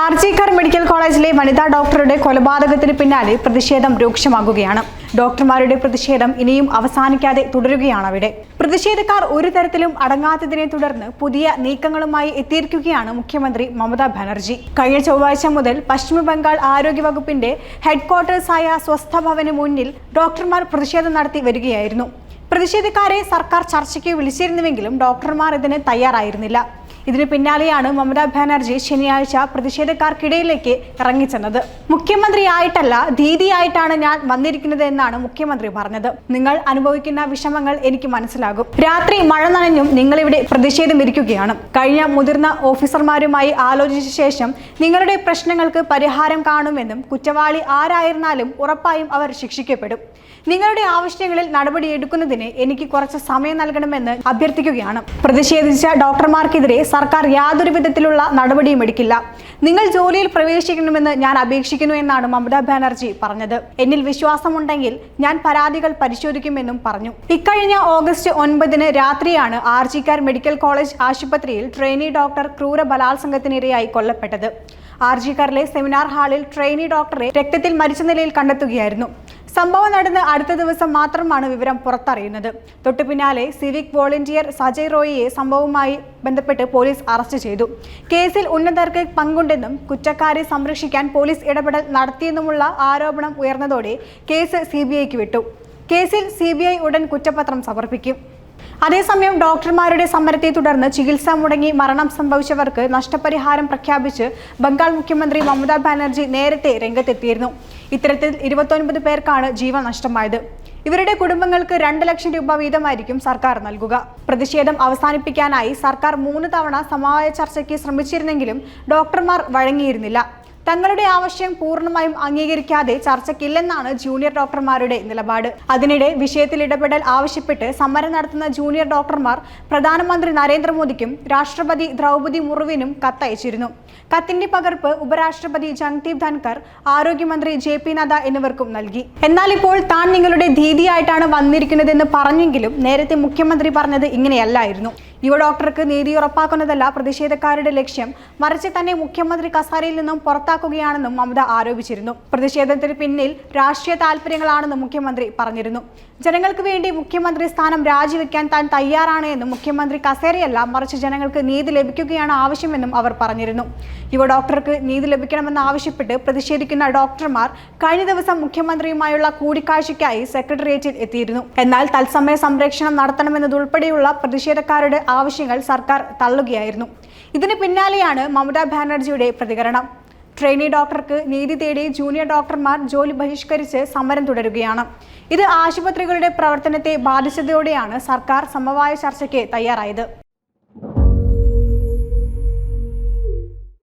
RG Kar medical കോളേജിലെ വനിതാ ഡോക്ടറുടെ കൊലപാതകത്തിന് പിന്നാലെ പ്രതിഷേധം രൂക്ഷമാകുകയാണ്. ഡോക്ടർമാരുടെ പ്രതിഷേധം ഇനിയും അവസാനിക്കാതെ തുടരുകയാണ് അവിടെ. പ്രതിഷേധക്കാർ ഒരു തരത്തിലും അടങ്ങാത്തതിനെ തുടർന്ന് പുതിയ നീക്കങ്ങളുമായി എത്തിയിരിക്കുകയാണ് മുഖ്യമന്ത്രി മമതാ ബാനർജി. കഴിഞ്ഞ ചൊവ്വാഴ്ച മുതൽ പശ്ചിമ ബംഗാൾ ആരോഗ്യ വകുപ്പിന്റെ ഹെഡ്ക്വാർട്ടേഴ്സായ സ്വസ്ഥ ഭവന് മുന്നിൽ ഡോക്ടർമാർ പ്രതിഷേധം നടത്തി വരികയായിരുന്നു. പ്രതിഷേധക്കാരെ സർക്കാർ ചർച്ചയ്ക്ക് വിളിച്ചിരുന്നുവെങ്കിലും ഡോക്ടർമാർ ഇതിന് തയ്യാറായിരുന്നില്ല. ഇതിന് പിന്നാലെയാണ് മമതാ ബാനർജി ശനിയാഴ്ച പ്രതിഷേധക്കാർക്കിടയിലേക്ക് ഇറങ്ങിച്ചെന്നത്. മുഖ്യമന്ത്രിയായിട്ടല്ല ദീദിയായിട്ടാണ് ഞാൻ വന്നിരിക്കുന്നത് എന്നാണ് മുഖ്യമന്ത്രി പറഞ്ഞത്. നിങ്ങൾ അനുഭവിക്കുന്ന വിഷമങ്ങൾ എനിക്ക് മനസ്സിലാകും. രാത്രി മഴ നനഞ്ഞും നിങ്ങളിവിടെ പ്രതിഷേധം ഇരിക്കുകയാണ് കഴിഞ്ഞ മുതിർന്ന ഓഫീസർമാരുമായി ആലോചിച്ച ശേഷം നിങ്ങളുടെ പ്രശ്നങ്ങൾക്ക് പരിഹാരം കാണുമെന്നും കുറ്റവാളി ആരായിരുന്നാലും ഉറപ്പായും അവർ ശിക്ഷിക്കപ്പെടും. നിങ്ങളുടെ ആവശ്യങ്ങളിൽ നടപടിയെടുക്കുന്നതിന് എനിക്ക് കുറച്ച് സമയം നൽകണമെന്ന് അഭ്യർത്ഥിക്കുകയാണ്. പ്രതിഷേധിച്ച ഡോക്ടർമാർക്കെതിരെ സർക്കാർ യാതൊരു വിധത്തിലുള്ള നടപടിയും എടുക്കില്ല. നിങ്ങൾ ജോലിയിൽ പ്രവേശിക്കണമെന്ന് ഞാൻ അപേക്ഷിക്കുന്നു എന്നാണ് മമതാ ബാനർജി പറഞ്ഞത്. എന്നിൽ വിശ്വാസമുണ്ടെങ്കിൽ ഞാൻ പരാതികൾ പരിശോധിക്കുമെന്നും പറഞ്ഞു. ഇക്കഴിഞ്ഞ ഓഗസ്റ്റ് ഒൻപതിന് രാത്രിയാണ് ആർജിക്കാർ മെഡിക്കൽ കോളേജ് ആശുപത്രിയിൽ ട്രെയിനി ഡോക്ടർ ക്രൂര ബലാത്സംഗത്തിനിരയായി കൊല്ലപ്പെട്ടത്. ആർജിക്കാറിലെ സെമിനാർ ഹാളിൽ ട്രെയിനി ഡോക്ടറെ രക്തത്തിൽ മരിച്ച നിലയിൽ കണ്ടെത്തുകയായിരുന്നു. സംഭവം നടന്ന് അടുത്ത ദിവസം മാത്രമാണ് വിവരം പുറത്തറിയുന്നത്. തൊട്ടു പിന്നാലെ സിവിക് വോളണ്ടിയർ സജയ് റോയിയെ സംഭവവുമായി ബന്ധപ്പെട്ട് പോലീസ് അറസ്റ്റ് ചെയ്തു. കേസിൽ ഉന്നതർക്ക് പങ്കുണ്ടെന്നും കുറ്റക്കാരെ സംരക്ഷിക്കാൻ പോലീസ് ഇടപെടൽ നടത്തിയെന്നുമുള്ള ആരോപണം ഉയർന്നതോടെ കേസ് സി വിട്ടു. കേസിൽ സി ഉടൻ കുറ്റപത്രം സമർപ്പിക്കും. അതേസമയം ഡോക്ടർമാരുടെ സമരത്തെ തുടർന്ന് ചികിത്സ മുടങ്ങി മരണം സംഭവിച്ചവർക്ക് നഷ്ടപരിഹാരം പ്രഖ്യാപിച്ച് ബംഗാൾ മുഖ്യമന്ത്രി മമതാ ബാനർജി നേരത്തെ രംഗത്തെത്തിയിരുന്നു. ഇത്തരത്തിൽ ഇരുപത്തൊൻപത് പേർക്കാണ് ജീവൻ നഷ്ടമായത്. ഇവരുടെ കുടുംബങ്ങൾക്ക് രണ്ട് ലക്ഷം രൂപ വീതമായിരിക്കും സർക്കാർ നൽകുക. പ്രതിഷേധം അവസാനിപ്പിക്കാനായി സർക്കാർ മൂന്ന് തവണ സമവായ ചർച്ചയ്ക്ക് ശ്രമിച്ചിരുന്നെങ്കിലും ഡോക്ടർമാർ വഴങ്ങിയിരുന്നില്ല. തങ്ങളുടെ ആവശ്യം പൂർണമായും അംഗീകരിക്കാതെ ചർച്ചയ്ക്കില്ലെന്നാണ് ജൂനിയർ ഡോക്ടർമാരുടെ നിലപാട്. അതിനിടെ വിഷയത്തിൽ ഇടപെടൽ ആവശ്യപ്പെട്ട് സമരം നടത്തുന്ന ജൂനിയർ ഡോക്ടർമാർ പ്രധാനമന്ത്രി നരേന്ദ്രമോദിക്കും രാഷ്ട്രപതി ദ്രൗപദി മുർമുവിനും കത്തയച്ചിരുന്നു. കത്തിന്റെ പകർപ്പ് ഉപരാഷ്ട്രപതി ജഗ്ദീപ് ധൻകർ ആരോഗ്യമന്ത്രി ജെ പി നദ്ദ എന്നിവർക്കും നൽകി. എന്നാൽ ഇപ്പോൾ താൻ നിങ്ങളുടെ ധീതിയായിട്ടാണ് വന്നിരിക്കുന്നതെന്ന് പറഞ്ഞെങ്കിലും നേരത്തെ മുഖ്യമന്ത്രി പറഞ്ഞത് ഇങ്ങനെയല്ലായിരുന്നു. യുവ ഡോക്ടർക്ക് നീതി ഉറപ്പാക്കുന്നതല്ല പ്രതിഷേധക്കാരുടെ ലക്ഷ്യം. മറിച്ച് തന്നെ മുഖ്യമന്ത്രി കസാരയിൽ നിന്നും പുറത്താക്കുകയാണെന്നും മമത ആരോപിച്ചിരുന്നു. പ്രതിഷേധത്തിന് പിന്നിൽ രാഷ്ട്രീയ താല്പര്യങ്ങളാണെന്നും മുഖ്യമന്ത്രി പറഞ്ഞിരുന്നു. ജനങ്ങൾക്ക് വേണ്ടി മുഖ്യമന്ത്രി സ്ഥാനം രാജിവെക്കാൻ താൻ തയ്യാറാണ് എന്നും മുഖ്യമന്ത്രി കസേരയല്ല മറിച്ച് ജനങ്ങൾക്ക് നീതി ലഭിക്കുകയാണ് ആവശ്യമെന്നും അവർ പറഞ്ഞിരുന്നു. യുവ ഡോക്ടർക്ക് നീതി ലഭിക്കണമെന്ന് ആവശ്യപ്പെട്ട് പ്രതിഷേധിക്കുന്ന ഡോക്ടർമാർ കഴിഞ്ഞ ദിവസം മുഖ്യമന്ത്രിയുമായുള്ള കൂടിക്കാഴ്ചയ്ക്കായി സെക്രട്ടേറിയറ്റിൽ എത്തിയിരുന്നു. എന്നാൽ തത്സമയ സംരക്ഷണം നടത്തണമെന്നതുൾപ്പെടെയുള്ള പ്രതിഷേധക്കാരുടെ ആവശ്യങ്ങൾ സർക്കാർ തള്ളുകയായിരുന്നു. ഇതിന് പിന്നാലെയാണ് മമതാ ബാനർജിയുടെ പ്രതികരണം. ട്രെയിനി ഡോക്ടർക്ക് നീതി തേടി ജൂനിയർ ഡോക്ടർമാർ ജോലി ബഹിഷ്കരിച്ച് സമരം തുടരുകയാണ്. ഇത് ആശുപത്രികളുടെ പ്രവർത്തനത്തെ ബാധിച്ചതോടെയാണ് സർക്കാർ സമവായ ചർച്ചയ്ക്ക് തയ്യാറായത്.